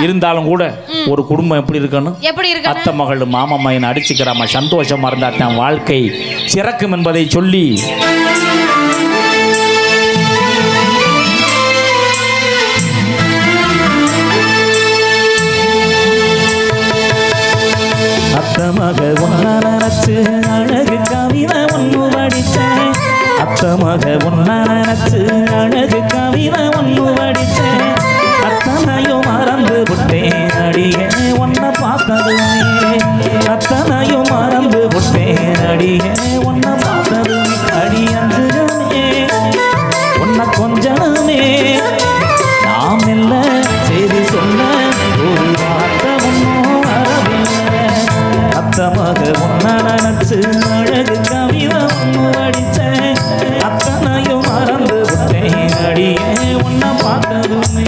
இருந்தாலும் கூட ஒரு குடும்பம் எப்படி இருக்கணும் எப்படி இருக்கு அத்த மகள் மாமா மகன் அடிச்சுக்கிறாம சந்தோஷமா இருந்தா தான் வாழ்க்கை சிறக்கும் என்பதை சொல்லி. அத்த மகள் உன்னச்சு அழகு கவிதை ஒன்று படித்தேன். அத்த மகள் உன்னச்சு அழகு பார்த்ததுமே அத்தனையும் மறந்து விட்டேன் அடியே. உன்னை பார்த்ததுமே அடி அஞ்சுமே உன்னை கொஞ்சமே நாம் இல்லை செய்தி சொல்ல ஒரு வார்த்தை ஒன்றும் வரவில்லை. அத்தமாக உன்னை நினச்சு அழகு கவிதை ஒன்று அடித்தேன். அத்தனையும் மறந்து விட்டேன் அடியே. உன்னை பார்த்ததுமே